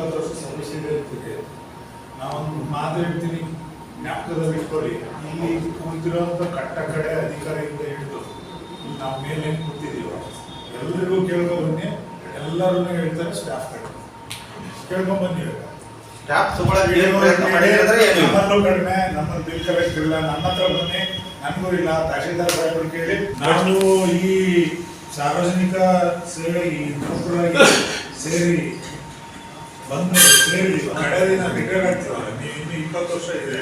ಇಪ್ಪತ್ತು ವರ್ಷ ಸರ್ವಿಸ್ ಇದೆ ನಾವೊಂದು ಮಾತು ಹೇಳ್ತೀನಿ. ಜ್ಞಾಪಕದಲ್ಲಿ ಇಟ್ಕೊಳ್ಳಿ. ಇಲ್ಲಿ ಕುಳಿತಿರುವಂಥ ಕಟ್ಟ ಕಡೆ ಅಧಿಕಾರಿಯಿಂದ ಹಿಡಿದು ನಾವು ಮೇಲೆ ಕೂತಿದ್ದೀವಿ. ಎಲ್ಲರಿಗೂ ಕೇಳ್ಕೊಂಡು ಬನ್ನಿ. ಎಲ್ಲರೂ ಹೇಳ್ತಾರೆ ಸ್ಟಾಫ್ ಕಡೆ ಕೇಳ್ಕೊಂಡ್ ಬನ್ನಿ. ಇವಾಗ. ಸ್ಟಾಫ್ ತಗೊಳಕ್ಕೆ ಏನು ಪ್ರಯತ್ನ ಮಾಡಿದ್ರೆ ಏನು ಇಲ್ಲ. ನಮ್ಮಲ್ಲೂ ಕಡಿಮೆ ನಮ್ಮಲ್ಲಿ ಬಿಲ್ ಕಲೆಕ್ಟ್ ಇಲ್ಲ. ನನ್ನ ಹತ್ರ ಬನ್ನಿ. ನನಗೂ ಇಲ್ಲ. ತಹಶೀಲ್ದಾರ್ ಸಾಹೇಬ್ರು ಕೇಳಿ. ನಾನು ಈ ಸಾರ್ವಜನಿಕ ಸೇವೆ ಈ ನೌಕರಾಗಿ ಸೇರಿ ಇಪ್ಪತ್ತು ವರ್ಷ ಇದೆ.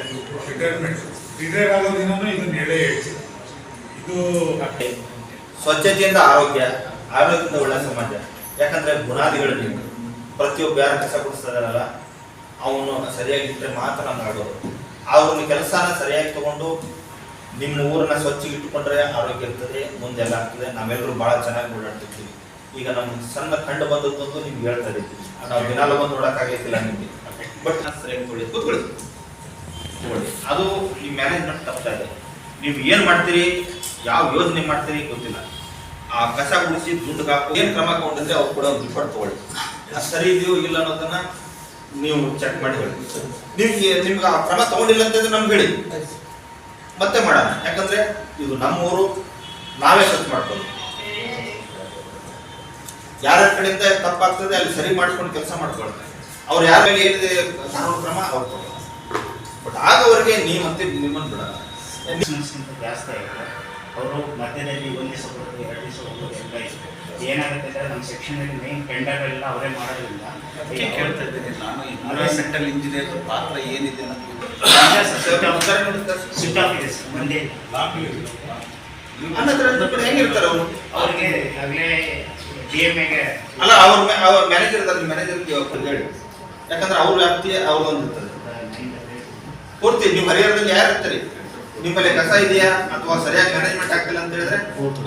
ರಿಟೈರ್ಮೆಂಟ್ ಹೇಳೇ ಹೇಳ್ತೀನಿ ಇದು ಸ್ವಚ್ಛತೆಯಿಂದ ಆರೋಗ್ಯ, ಆರೋಗ್ಯದಿಂದ ಒಳ್ಳೆ ಸಮಾಜ. ಯಾಕಂದ್ರೆ ನೀವು. ಪ್ರತಿಯೊಬ್ಬ ಯಾರು ಕೆಲಸ ಕೊಡಿಸ್ತಾರಲ್ಲ ಅವನು ಸರಿಯಾಗಿ ಇಟ್ಟರೆ ಮಾತ್ರ ಮಾಡೋದು ಅವ್ರನ್ನ ಕೆಲಸನ ಸರಿಯಾಗಿ ತಗೊಂಡು ನಿಮ್ಮ ಊರನ್ನ ಸ್ವಚ್ಛ ಇಟ್ಟುಕೊಂಡ್ರೆ ಆರೋಗ್ಯ ಇರ್ತದೆ ಮುಂದೆಲ್ಲ ಆಗ್ತದೆ. ನಾವೆಲ್ಲರೂ ಬಹಳ ಚೆನ್ನಾಗಿ ಓಡಾಡ್ತಿರ್ತೀವಿ. ಈಗ ನಮ್ಗೆ ಸಣ್ಣ ಕಂಡು ಬಂದದ್ದು ನಿಮ್ಗೆ ಹೇಳ್ತಾ ಇದ್ದೀವಿ ನಾವು ದಿನಾಲ ಬಂದು ನೋಡಕ್ಕಾಗೈತಿಲ್ಲ ನಿಮ್ಗೆ. ಬಟ್ ಸರಿಯಾಗಿ ತೊಳಿ ಕೂತ್ಕೊಳ್ಳಿ. ತಗೊಳ್ಳಿ. ಅದು ಈ ಮ್ಯಾನೇಜ್ಮೆಂಟ್ ತಪ್ತಾ ಇದೆ. ನೀವು ಏನ್ ಮಾಡ್ತೀರಿ, ಯಾವ ಯೋಜನೆ ಮಾಡ್ತೀರಿ ಗೊತ್ತಿಲ್ಲ. ಆ ಕಸ ಗುಡಿಸಿ ದುಡ್ಡು ಹಾಕು ಏನು ಕ್ರಮ ತಗೊಂಡಿದ್ರೆ ಅವ್ರು ಕೂಡ ಒಂದು ರಿಪೋರ್ಟ್ ತಗೊಳ್ಳಿ. ಸರಿ ಇದೆಯೋ ಇಲ್ಲ ಅನ್ನೋದನ್ನ ನೀವು ಚೆಕ್ ಮಾಡಿ ಹೇಳಿ. ನಿಮ್ಗೆ ನಿಮ್ಗೆ ಆ ಕ್ರಮ ತಗೊಂಡಿಲ್ಲ ಅಂತಂದ್ರೆ ನಮ್ಗೆ ಹೇಳಿ. ಮತ್ತೆ ಮಾಡೋಣ. ಯಾಕಂದ್ರೆ ಇದು ನಮ್ಮ ಊರು ನಾವೇ ಖರ್ಚು ಮಾಡ್ಕೊಳ್ಳಿ ಯಾರ ಕಡೆಯಿಂದ ತಪ್ಪಾಗ್ತದೆ ಅಲ್ಲಿ ಸರಿ ಮಾಡ್ಕೊಂಡು ಕೆಲಸ ಮಾಡ್ಕೊಳ್ತಾರೆ ಅವ್ರು ಯಾರ ಮೇಲೆ ಏನಿದೆ ಕಾನೂನು ಕ್ರಮ ಅವ್ರು ಬಟ್ ನೀವು ಮತ್ತೆ ನಿಮ್ಮನ್ನು ಬಿಡಲ್ಲ. ಜಾಸ್ತಿ ಆಗಿದೆ. ಅವರು ಮಧ್ಯದಲ್ಲಿ ಒಂದು ದಿವಸ ಎರಡನೇ ಎರಡು ದಿವಸ ಹೋಗೋದು ಎಲ್ಲ ಇದೆ. ಏನಾಗುತ್ತೆ ಅಂದರೆ ನಮ್ಮ ಸೆಕ್ಷನಲ್ಲಿ ಮೇನ್ ಟೆಂಡರ್ಗಳೆಲ್ಲ ಅವರೇ ಮಾಡೋದ್ರಿಂದ ಏನು ಕೇಳ್ತಾ ಇದ್ದೀನಿ ನಾನು ಎನ್ವಿರಾನ್ಮೆಂಟಲ್ ಇಂಜಿನಿಯರ್ ಪಾತ್ರ ಏನಿದೆ ನಮ್ಗೆ ಸ್ವಿಚ್ ಆಫ್ ಇದೆ ಸರ್ ಒಂದೇ ಹೆಂಗಿರ್ತಾರೆ ಅವರು? ಅವ್ರಿಗೆ ಆಗಲೇ ಅಲ್ಲ ಅವ್ರ ಅವ್ರ ಮ್ಯಾನೇಜರ್ ಇದ್ದಾರೆ ಮ್ಯಾನೇಜರ್ ಹೇಳಿ. ಯಾಕಂದ್ರೆ ಅವ್ರ ವ್ಯಾಪ್ತಿ ಅವ್ರದೊಂದು ಇರ್ತದೆ. ಪೂರ್ತಿ ನೀವು ಹರಿಹರದಲ್ಲಿ ಯಾರು ಇರ್ತೀರಿ? ನಿಮ್ಮಲ್ಲಿ ಕಸ ಇದೆಯಾ? ಅಥವಾ ಸರಿಯಾಗಿ ಮ್ಯಾನೇಜ್ಮೆಂಟ್ ಆಗ್ತಿಲ್ಲ ಅಂತ ಹೇಳಿದ್ರೆ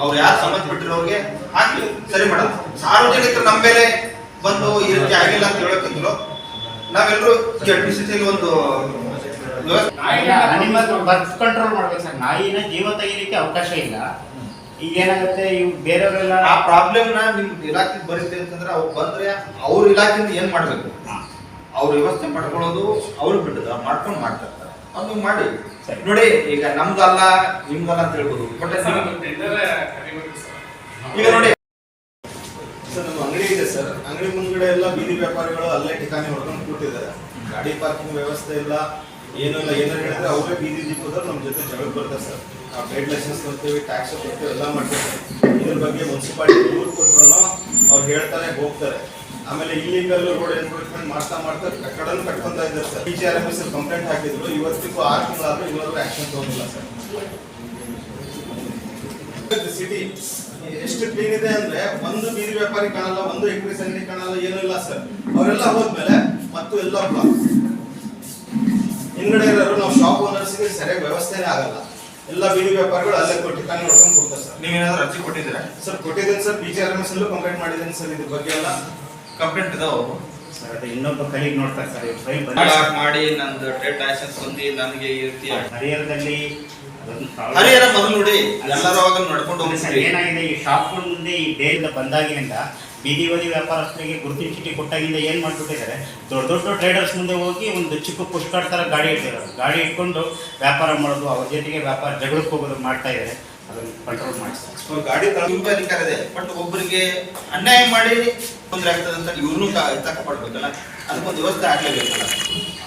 ಅವ್ರು ಯಾರು ಸಂಬಂಧಪಟ್ಟಿರೋರಿಗೆ ಹಾಕಿ ಸರಿ ಮಾಡೋದು ಸಾರ್ವಜನಿಕರು ನಮ್ಮ ಮೇಲೆ ಬಂದು ಈ ರೀತಿ ಆಗಿಲ್ಲ ಅಂತ ಹೇಳೋಕ್ಕಿಂತಲೂ ನಾವೆಲ್ಲರೂ ಜಡ್ ಪಿ ಸಿ ಒಂದು ವ್ಯವಸ್ಥೆ ಅನಿಮಲ್ ಬರ್ತ್ ಕಂಟ್ರೋಲ್ ಮಾಡ್ಬೇಕು ಸರ್. ನಾಯಿನ ಜೀವ ತೆಗಿಲಿಕ್ಕೆ ಅವಕಾಶ ಇಲ್ಲ. ಈಗ ಏನಾಗುತ್ತೆ ಇವ್ ಬೇರೆಯವರೆಲ್ಲ ಆ ಪ್ರಾಬ್ಲಮ್ನ ನಿಮ್ ಇಲಾಖೆ ಬರುತ್ತೆ ಅಂತಂದ್ರೆ ಅವ್ರು ಬಂದ್ರೆ ಅವ್ರ ಇಲಾಖೆಯಿಂದ ಏನ್ ಮಾಡ್ಬೇಕು? ಅವ್ರ ವ್ಯವಸ್ಥೆ ಮಾಡ್ಕೊಳ್ಳೋದು ಅವ್ರು ಬಿಟ್ಟದ ಮಾಡ್ಕೊಂಡು ಮಾಡ್ತಾರೆ ಇರ್ತಾರೆ ನೀವು ಮಾಡಿ. ಸರಿ. ನೋಡಿ ಈಗ ನಮ್ದಲ್ಲ ನಿಮ್ದಲ್ಲ ಅಂತ ಹೇಳ್ಬೋದು. ಬಟ್ ಈಗ ನೋಡಿ. ಸರ್ ನಮ್ಮ ಅಂಗಡಿ ಇದೆ ಸರ್. ಅಂಗಡಿ ಮುಂದ್ಗಡೆ ಎಲ್ಲ ಬೀದಿ ವ್ಯಾಪಾರಿಗಳು ಅಲ್ಲೇ ಠಿಕಾಣಿ ಹೊಡ್ಕೊಂಡು ಕೂತಿದ್ದಾರೆ. ಗಾಡಿ ಪಾರ್ಕಿಂಗ್ ವ್ಯವಸ್ಥೆ ಇಲ್ಲ. ಏನೂ ಏನಾರು ಹೇಳಿದ್ರೆ ಅವರೇ ಬೀದಿ ದೀಪದವ್ರು ನಮ್ಮ ಜೊತೆ ಜಗಳ ಬರ್ತಾರೆ ಸರ್. ಆ ಟ್ರೇಡ್ ಲೈಸೆನ್ಸ್ ಕೊಡ್ತೀವಿ ಟ್ಯಾಕ್ಸ್ ಕೊಡ್ತೀವಿ, ಎಲ್ಲ ಮಾಡ್ತೀವಿ ಸರ್. ಇದ್ರ ಬಗ್ಗೆ ಮುನ್ಸಿಪಾಲಿಟಿ ದೂರು ಕೊಟ್ರು ಅವ್ರು ಹೇಳ್ತಾರೆ, ಹೋಗ್ತಾರೆ. ಆಮೇಲೆ ಇಲ್ಲಿಗಲ್ ರೋಡ್ ಎನ್ಫೋರ್ಸ್ಮೆಂಟ್ ಮಾಡ್ತಾ ಮಾಡ್ತಾ ಕಟ್ಟಡನು ಕಟ್ಕೊಂತ ಇದ್ದಾರೆ sir. P G R M S complaint ಹಾಕಿದ್ರು. ಇವತ್ತಿಗೂ ಆರು ತಿಂಗಳಾದ್ರೂ ಇಲ್ಲಿವರೆಗೂ ಆಕ್ಷನ್ ತಗೊಂಡಿಲ್ಲ ಸರ್. ಸಿಟಿ ಎಷ್ಟು ಕ್ಲೀನ್ ಇದೆ ಅಂದ್ರೆ ಒಂದು ಬೀದಿ ವ್ಯಾಪಾರಿ ಕಾಣಲ್ಲ, ಒಂದು ಎಕ್ರೆ ಸಂಗಡಿ ಕಾಣಲ್ಲ, ಏನೂ ಇಲ್ಲ ಸರ್. ಅವರೆಲ್ಲ ಹೋದ್ಮೇಲೆ ಮತ್ತು ಎಲ್ಲ ಬ್ಲಾಕ್ ಹಿಂದ್ಗಡೆ ಇರೋರು ನಾವು ಶಾಪ್ ಓನರ್ಸ್ಗೆ ಸರಿಯಾಗಿ ವ್ಯವಸ್ಥೆನೇ ಆಗಲ್ಲ. ಎಲ್ಲ ಬೀದಿ ವ್ಯಾಪಾರಿಗಳು ಅಲ್ಲೇ ಕೊಟ್ಟು ತಾನೆ ನೋಡ್ಕೊಂಡು ಕೊಡ್ತಾರೆ ಸರ್. ನೀವೇನಾದ್ರೂ ಅರ್ಜಿ ಕೊಟ್ಟಿದ್ದೀರಾ? ಸರ್ ಕೊಟ್ಟಿದ್ದೀನಿ sir. P G R M S ಅಲ್ಲೂ ಕಂಪ್ಲೇಂಟ್ ಮಾಡಿದ್ದೀನಿ ಸರ್. ಇದ್ರ ಬಗ್ಗೆ ಎಲ್ಲ ಕಂಪ್ಲೇಂಟ್ ಇದಾವೆ ಸರ್ ಅದು ಇನ್ನೊಬ್ಬ ಕೈಗೆ ನೋಡ್ತಾರೆ ಸರ್. ಫೈಲ್ ಹಾಳಾಗ್ ಮಾಡಿ ನಂದು ಟ್ರೇಡ್ ಲೈಸೆನ್ಸ್ ಹೊಂದಿ ನನಗೆ ಈ ರೀತಿ ಹರಿಹರದಲ್ಲಿ ಅದೊಂದು problem. ಹರಿಹರ ಮೊದಲು ನೋಡಿ. ಎಲ್ಲರೂ ಅವಾಗ ನಡ್ಕೊಂಡು ಹೋಗಿ ಸರ್, ಏನಾಗಿದೆ? ಈ ಶಾಪ್ ಮುಂದೆ ಈ ಡೇಯಿಂದ ಬಂದಾಗಿನಿಂದ ಬೀದಿ ಬದಿ ವ್ಯಾಪಾರಸ್ಥರಿಗೆ ಗುರುತಿನ ಚೀಟಿ ಕೊಟ್ಟಾಗಿಂದ ಏನು ಮಾಡ್ಬಿಟ್ಟಿದ್ದಾರೆ? ದೊಡ್ಡ ದೊಡ್ಡ ಟ್ರೇಡರ್ಸ್ ಮುಂದೆ ಹೋಗಿ ಒಂದು ಚಿಕ್ಕ ಪುಷ್ಕಾರ್ ಥರ ಗಾಡಿ ಇಟ್ಟಿರೋದು ಗಾಡಿ ಇಟ್ಕೊಂಡು ವ್ಯಾಪಾರ ಮಾಡೋದು ಅವ್ರ ಜೊತೆಗೆ ವ್ಯಾಪಾರ ಜಗಳಕ್ಕೆ ಹೋಗೋದು ಮಾಡ್ತಾ ಇದ್ದಾರೆ. ಅದನ್ನು ಕಂಟ್ರೋಲ್ ಮಾಡಿಸ್ತಾರೆ ಗಾಡಿ ತುಂಬ ಅಧಿಕಾರ ಇದೆ. ಬಟ್ ಒಬ್ಬರಿಗೆ ಅನ್ಯಾಯ ಮಾಡಿ ತೊಂದರೆ ಆಗ್ತದೆ ಅಂತ ಇವ್ರನ್ನೂ ತಕ್ಕಪಡ್ಬೇಕಲ್ಲ? ಅದಕ್ಕೊಂದು ವ್ಯವಸ್ಥೆ ಆಗಲೇಬೇಕಲ್ಲ?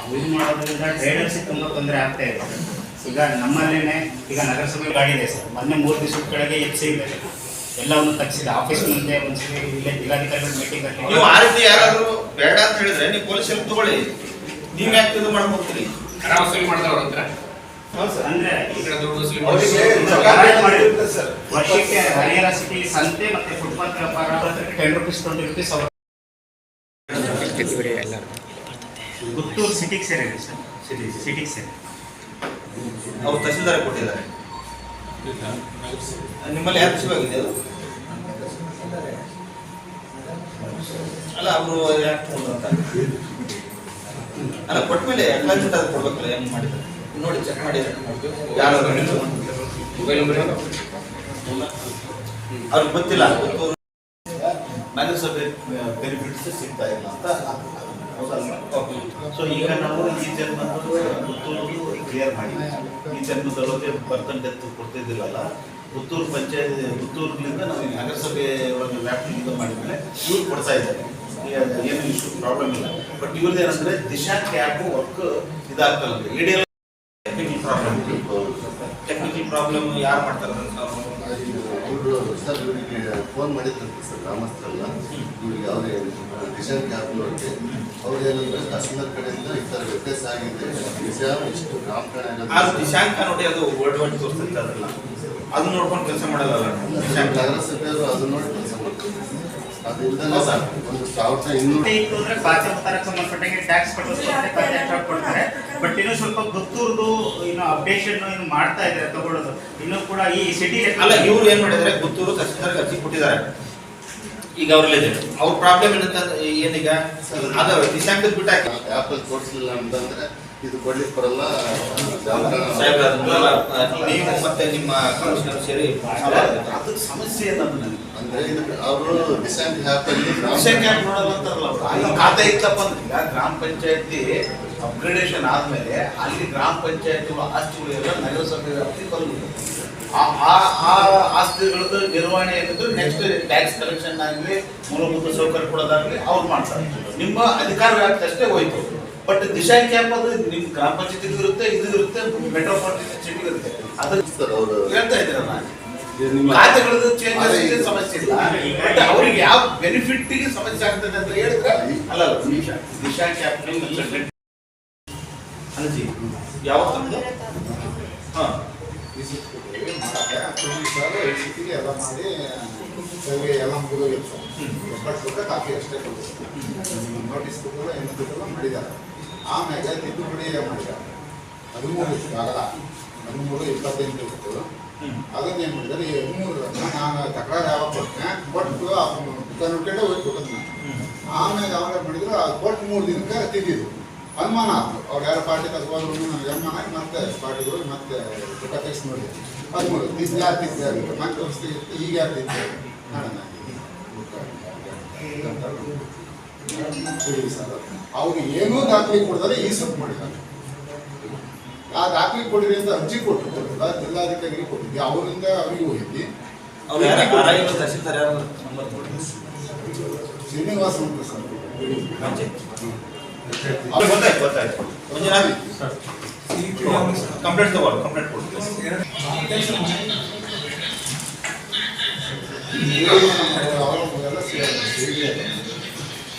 ಅವ್ರು ಮಾಡೋದ್ರಿಂದ ಟ್ರೇಡರ್ಸ್ ತುಂಬ ತೊಂದರೆ ಆಗ್ತಾ ಇದೆ. ಈಗ ನಮ್ಮಲ್ಲೇ ಈಗ ನಗರಸಭೆ ಗಾಡಿ ಇದೆ ಸರ್. ಮೊನ್ನೆ ಮೂರು ದಿವಸದ ಕೆಳಗೆ ಎಚ್ ಸಿ ಇದೆ ಎಲ್ಲವನ್ನು ತಗ್ಸಿದೆ ಆಫೀಸ್ ಮುಂದೆ ಒಂದ್ಸರಿ ಇಲ್ಲೇ ಜಿಲ್ಲಾಧಿಕಾರಿಗಳ ಮೀಟಿಂಗ್ ನೀವು ಆ ರೀತಿ ಯಾರಾದ್ರೂ ಬೇಡ ಅಂತ ಹೇಳಿದ್ರೆ ನೀವು ಪೊಲೀಸರು ತಗೊಳ್ಳಿ. ನೀವ್ ಯಾಕೆ ಇದು ಮಾಡಕ್ ಹೋಗ್ತೀರಿ? ಹಣ ವಸೂಲಿ ಮಾಡ್ತಾವ್ರ ಹತ್ರ? ಅಂದ್ರೆ ಸರ್. ವರ್ಷಕ್ಕೆ ಹರಿಹರ ಸಿಟಿ ಸಂತೆ ಮತ್ತೆ ಫುಟ್ಪಾತ್ ವ್ಯಾಪಾರ ಟೆನ್ ರುಪೀಸ್ ಟ್ವೆಂಟಿ ರುಪೀಸ್ ಅವ್ರ ಗುತ್ತೂರು ಸಿಟಿಗೆ ಸೇರಿದೆ ಸರ್. ಸಿಟಿ ಸಿಟಿಗೆ ಸೇರಿ ಅವ್ರು ತಹಸೀಲ್ದಾರ್ ಕೊಟ್ಟಿದ್ದಾರೆ. ನಿಮ್ಮಲ್ಲಿ ಯಾರು ಶಿವಾಗಿದೆ ಅದು ಅಲ್ಲ ಅವರು ಯಾಕೆ ಅಂತ ಅಲ್ಲ ಕೊಟ್ಟ ಮೇಲೆ ಎಲ್ಲ ಅದು ಕೊಡ್ಬೇಕಲ್ಲ ಹೆಂಗ್ ಮಾಡಿದ್ರೆ ನೋಡಿ ಚೆಕ್ ಮಾಡಿ ಯಾರು ಮೊಬೈಲ್ ನಂಬರ್ ಅವ್ರಿಗೆ ಗೊತ್ತಿಲ್ಲ ಗೊತ್ತು ನಗರಸಭೆ ಬೆನಿಫಿಟ್ಸ್ ಸಿಗ್ತಾ ಇಲ್ಲ ಅಂತ ಸೊ ಈಗ ನಾವು ಈ ಜನ್ಮದ್ದು ಪುತ್ತೂರು ಕ್ಲಿಯರ್ ಮಾಡಿ ಈ ಜನ್ಮದೊಳಗೆ ಬರ್ತನ್ ಡೆತ್ ಕೊಡ್ತಿದ್ದಿಲ್ಲಲ್ಲ? ಪುತ್ತೂರು ಪಂಚಾಯತ್ ಪುತ್ತೂರಿನಿಂದ ನಾವು ನಗರಸಭೆ ನಗರಸಭೆ ಒಳಗೆ ಇದು ಮಾಡಿದ್ಮೇಲೆ ಇವ್ರು ಕೊಡ್ತಾ ಇದ್ದಾರೆ. ಏನು ಇಷ್ಟು ಪ್ರಾಬ್ಲಮ್ ಇಲ್ಲ. ಬಟ್ ಇವ್ರದ್ದು ಏನಂದ್ರೆ ದಿಶಾ ಕ್ಯಾಬ್ ವರ್ಕ್ ಇದಾಗ್ತಲ್ಲ. ಇಡೀ ಟೆಕ್ನಿಕಲ್ ಪ್ರಾಬ್ಲಮ್ ಟೆಕ್ನಿಕಲ್ ಪ್ರಾಬ್ಲಮ್ ಯಾರು ಮಾಡ್ತಾರೆ? ಅವರು ಸರ್, ಇವರಿಗೆ ಫೋನ್ ಮಾಡಿದ್ರಂತೆ ಸರ್, ಗ್ರಾಮಸ್ಥರೆಲ್ಲ. ಇವ್ರಿಗೆ ಅವರೇ ಕಿಶನ್ ಕ್ಯಾಬ್ ಅವ್ರಿಗೆ ಅವ್ರು ಏನಂದ್ರೆ ತಹಸೀಲ್ದಾರ್ ಕಡೆಯಿಂದ ಈ ಥರ ವ್ಯತ್ಯಾಸ ಆಗಿದೆ. ವಿಷಯ ಇಷ್ಟು ಅದು ದಿಶಾಂಕ ನೋಡಿ ಅದು ವರ್ಲ್ಡ್ ವೈಡ್ ತೋರಿಸ್ತೈತೆ ಅದನ್ನ ಅದನ್ನ ನೋಡ್ಕೊಂಡು ಕೆಲಸ ಮಾಡಲ್ಲ ದಿಶಾಂಕ. ನಗರಸಭೆಯವರು ಅದನ್ನ ನೋಡಿ ಕೆಲಸ ಮಾಡ್ತಾರೆ. ಅದು ಇಲ್ದಲ್ಲ ಸರ್ ಒಂದು ಸಾವಿರದ ಇನ್ನೂರು ಮತ್ತೆ ಇತ್ತು ಅಂದ್ರೆ ಸಂಬಂಧಪಟ್ಟಂಗೆ ಟ್ಯಾಕ್ಸ್ ಕಟ್ಟಿಸ್ತಾರೆ ಕೊಡ್ತಾರೆ ಬಟ್ ಇನ್ನು ಸ್ವಲ್ಪ ಗೊತ್ತೂರ್ದು ಇನ್ನು ಅಪ್ಡೇಷನ್ ಇನ್ನು ಮಾಡ್ತಾ ಇದ್ದಾರೆ ತಗೊಳ್ಳೋದು. ಇನ್ನು ಕೂಡ ಈ ಸಿಟಿ ಅಲ್ಲ ಇವ್ರು ಏನ್ ಮಾಡಿದ್ದಾರೆ? ಪುತ್ತೂರು ತಹಸೀಲ್ದಾರ್ಗೆ ಅರ್ಜಿ ಕೊಟ್ಟಿದ್ದಾರೆ. ಈಗ ಅವ್ರಲ್ಲಿದೆ ಅವ್ರ ಪ್ರಾಬ್ಲಮ್ ಏನಂತ ಏನೀಗ ಅದು ಬಿಟ್ಟಾಕಿ ಆಪಲ್ ತೋರಿಸಲಿಲ್ಲ ಅಂತಂದ್ರೆ ಇದು ಕೊಡ್ಲಿಕ್ಕೆ ಬರಲ್ಲ ನೀವು ಮತ್ತೆ ನಿಮ್ಮ ಕಮಿಷನರ್ ಸೇರಿ ಅದು ಸಮಸ್ಯೆ ಏನದು ನನಗೆ. ಅಂದ್ರೆ ಇದಕ್ಕೆ ಅವರು ಅಲ್ಲಿ ನೋಡಲ್ಲ ಖಾತೆ ಇತ್ತಪ್ಪ ಅಂದ್ರೆ ಈಗ ಗ್ರಾಮ ಪಂಚಾಯತಿ ಅಪ್ಗ್ರೇಡೇಷನ್ ಆದ್ಮೇಲೆ ಅಲ್ಲಿ ಗ್ರಾಮ ಪಂಚಾಯತಿ ಆಸ್ತಿಗಳೆಲ್ಲ ನಗರಸಭೆ ವ್ಯಾಪ್ತಿ ಬರಲಿಲ್ಲ ಆ ಆ- ಆ ಆಸ್ತಿಗಳದ್ದು ನಿರ್ವಹಣೆ ಏನಿದ್ರು ನೆಕ್ಸ್ಟ್ ಟ್ಯಾಕ್ಸ್ ಕಲೆಕ್ಷನ್ ಆಗಲಿ ಮೂಲಭೂತ ಸೌಕರ್ಯ ಕೊಡೋದಾಗಲಿ ಅವ್ರು ಮಾಡ್ತಾರೆ. ನಿಮ್ಮ ಅಧಿಕಾರ ವ್ಯಾಪ್ತಿ ಅಷ್ಟೇ ಹೋಯ್ತು. ಬಟ್ ದಿಶಾ ಕ್ಯಾಂಪ್ ಅದು ನಿಮ್ಮ ಗ್ರಾಮ ಪಂಚಾಯತಿಗೂ ಇರುತ್ತೆ ಇದು ಇರುತ್ತೆ ಮೆಟ್ರೋಪಾಲಿಟನ್ ಸಿಟಿ ಇರುತ್ತೆ. ಅದು ಹೇಳ್ತಾ ಇದ್ದೀರಲ್ಲ ಖಾತೆಗಳದ್ದು ಚೇಂಜ್ ಆಗಿದೆ ಸಮಸ್ಯೆ ಇಲ್ಲ. ಬಟ್ ಅವ್ರಿಗೆ ಯಾವ ಬೆನಿಫಿಟ್ಗೆ ಸಮಸ್ಯೆ ಆಗ್ತದೆ ಅಂತ ಹೇಳಿದ್ರೆ ಅಲ್ಲ ಅಲ್ಲ ದಿಶಾ ದಿಶಾ ಕ್ಯಾಪ್ ಎಲ್ಲ ಮಾಡಿ ಸರ್ವೆ ಎಲ್ಲ ಮುಗಿದೋಗಿತ್ತು ಬಟ್ ಕೂಡ ಕಾಫಿ ಅಷ್ಟೇ ನೋಟಿಸ್ ಏನು ಕೊಟ್ಟೆಲ್ಲ ಮಾಡಿದ್ದಾರೆ ಆಮ್ಯಾಗ ತಿದ್ದುಪಡಿ ಮಾಡಿದ್ದಾರೆ ಹದಿಮೂರು ಆಗಲ್ಲ ಹದಿಮೂರು ಇಪ್ಪತ್ತೆಂಟು ಇತ್ತು ಅದನ್ನ ಏನು ಮಾಡಿದ್ದಾರೆ ಈ ಹದಿಮೂರನ್ನ ನಾನು ತಕರಾರು ಯಾವಾಗ ಕೊಟ್ಟೆ ಕೊಟ್ಟು ನೋಡ್ಕೊಂಡೆ ಹೋಗಿ ಕೊಟ್ಟದ್ದು ಆಮೇಲೆ ಯಾವಾಗ ಮಾಡಿದ್ರು ಅದು ಕೊಟ್ಟು ಮೂರು ದಿನಕ್ಕೆ ತಿದ್ದಿದ್ರು ಅನುಮಾನ ಆಯ್ತು ಅವ್ರು ಯಾರು ಪಾರ್ಟಿ ತಗೋದ್ರು ನನಗೆ ಅನುಮಾನ ಆಗಿ ಮತ್ತೆ ಪಾರ್ಟಿಗಳು ಮತ್ತೆ ಸುಖ ತೆಗ್ಸ್ ನೋಡಿ. ಹದಿಮೂರು ತಿದ್ದು ಯಾರು ತಿದ್ದೆ ಅಂತ. ಮತ್ತೆ ಹೊಸ್ತಿ ಈಗ ಯಾರು ತಿದ್ದೆ ಅವ್ರಿಗೆ ಅವ್ರು ಏನೂ ದಾಖಲೆ ಕೊಡ್ತಾರೆ ಈ ಸಬ್ ಮಾಡಿದ್ದಾರೆ. ಆ ದಾಖಲೆ ಕೊಡಿರಿ ಅಂತ ಅರ್ಜಿ ಕೊಟ್ಟು ಜಿಲ್ಲಾಧಿಕಾರಿಗೆ ಕೊಟ್ಟಿದ್ದೆ. ಅವರಿಂದ ಅವರಿಗೆ ಹೋಗಿದ್ದೆ ಶ್ರೀನಿವಾಸ ಅಂತ ಸರ್. ಕಂಪ್ಲೇಂಟ್ ತಗೊಳ್ಳಿ ಕಂಪ್ಲೇಂಟ್ ಕೊಡ್ತೀವಿ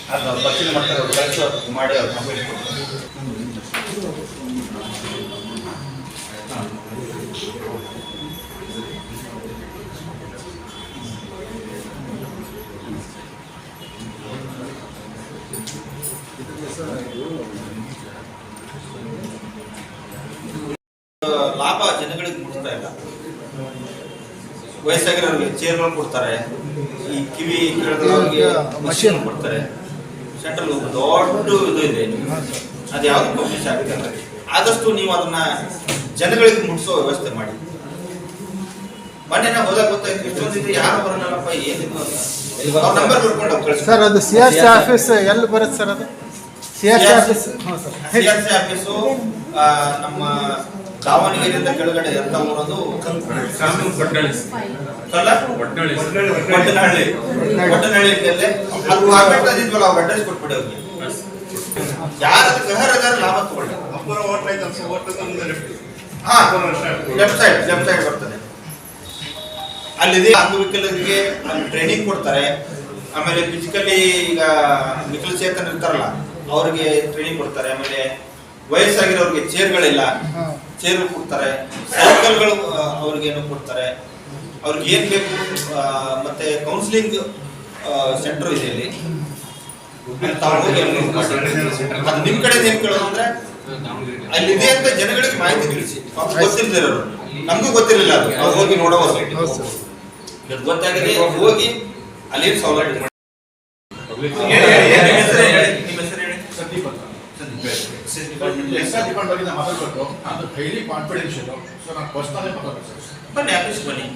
ಅದು ಬರ್ತೀನಿ ಮಾಡ್ತಾರೆ ಅವ್ರು ಮಾಡಿ ಅವ್ರು ಕಂಪ್ಲೇಂಟ್ ಕೊಡ್ತಾರೆ ವಯಸ್ಸಾಗಿರೋರಿಗೆ ಚೇರ್ಗಳು ಕೊಡ್ತಾರೆ. ಈ ಕಿವಿ ಕೇಳಿದವ್ರಿಗೆ ಮಷೀನ್ ಕೊಡ್ತಾರೆ. ಸೆಂಟ್ರಲ್ ದೊಡ್ಡ ಇದು ಇದೆ ಅದು ಯಾವ್ದು ಪಬ್ಲಿಷ್ ಆಗುತ್ತೆ ಆದಷ್ಟು ನೀವು ಅದನ್ನ ಜನಗಳಿಗೆ ಮುಟ್ಟಿಸೋ ವ್ಯವಸ್ಥೆ ಮಾಡಿ. ಮೊನ್ನೆ ನಾವು ಹೋದಾಗ ಗೊತ್ತಾಯ್ತು ಯಾರು ಬರೋಣಪ್ಪ ಏನಿದ್ರು ಅಂತ. ಅವ್ರ ನಂಬರ್ ಸರ್ ಅದು ಸಿ ಆರ್ ಸಿ ಆಫೀಸ್ ಎಲ್ಲಿ ಬರುತ್ತೆ ಸರ್ ಅದು? C R C office sir. C office ನಮ್ಮ ದಾವಣಗೆರೆಯಿಂದ ಕೆಳಗಡೆ ಅಂತ ಊರದು ಒಟ್ಟನಹಳ್ಳಿ ಒಟ್ಟನಹಳ್ಳಿಯಲ್ಲಿ ಅದು ಹಾಕ್ಬಿಟ್ಟು ಅದಿದ್ವಲ್ಲ ಅವ್ರ ಅಡ್ರೆಸ್ ಕೊಟ್ಬಿಡಿ ಅವ್ರಿಗೆ ಯಾರ ಲಾಭ ತಗೊಳ್ಳಿ. ಹಾ ಲೆಫ್ಟ್ ಸೈಡ್ ಲೆಫ್ಟ್ ಸೈಡ್ ಬರ್ತದೆ. ಅಲ್ಲಿದೆ ಅಂಗವಿಕಲರಿಗೆ ಅಲ್ಲಿ ಟ್ರೈನಿಂಗ್ ಕೊಡ್ತಾರೆ. ಆಮೇಲೆ ಫಿಸಿಕಲಿ ಈಗ ವಿಕಲಚೇತನ ಇರ್ತಾರಲ್ಲ ಅವ್ರಿಗೆ ಟ್ರೈನಿಂಗ್ ಕೊಡ್ತಾರೆ. ಆಮೇಲೆ ವಯಸ್ಸಾಗಿರೋರಿಗೆ ಚೇರ್ಗಳಿಲ್ಲ ಚೇರ್ ಕೊಡ್ತಾರೆ ಸೈಕಲ್ಗಳು ಅವ್ರಿಗೆ ಏನು ಕೊಡ್ತಾರೆ ಅವ್ರಿಗೆ ಏನ್ ಬೇಕು ಮತ್ತೆ ಕೌನ್ಸಿಲಿಂಗ್ ಸೆಂಟರ್ ಇದೆ ಇಲ್ಲಿ ತಾವು ಹೋಗಿ ಅಲ್ಲಿ ಅದು ನಿಮ್ ಕಡೆ ಏನ್ ಕೇಳೋದು ಅಂದ್ರೆ ಅಲ್ಲಿದೆ ಅಂತ ಜನಗಳಿಗೆ ಮಾಹಿತಿ ತಿಳಿಸಿ ಪಾಪ ನಮ್ಗೂ ನಮಗೂ ಗೊತ್ತಿರಲಿಲ್ಲ ಅದು ನಾವು ಹೋಗಿ ನೋಡೋದು ಇದು ಗೊತ್ತಾಗಿದೆ ಹೋಗಿ ಅಲ್ಲಿ ಸೌಲಭ್ಯ ಮಾಡಿ. ಹೇಳಿ, ಹೇಳಿ, ಹೇಳಿ, ನಿಮ್ಮ ಹೆಸರು ಹೇಳಿ, ನಿಮ್ಮ ಹೆಸರು ಹೇಳಿ. ಸಂದೀಪ್ ಅಂತ. ಸಂದೀಪ್. ಡಿಪಾರ್ಟ್ಮೆಂಟ್ ಆರ್ ಡಿಪಾರ್ಟ್ಮೆಂಟ್ ಇಂದ ಮಾತಾಡ್ಬೇಕು ಅದು ಹೈಲಿ ಕಾನ್ಫಿಡೆನ್ಷಿಯಲ್ ಸೊ ನಾನು ಪರ್ಸನಲ್ ಮಾತಾಡ್ಬೇಕು ಸರ್ ಬನ್ನಿ ಆಫೀಸ್ ಬನ್ನಿ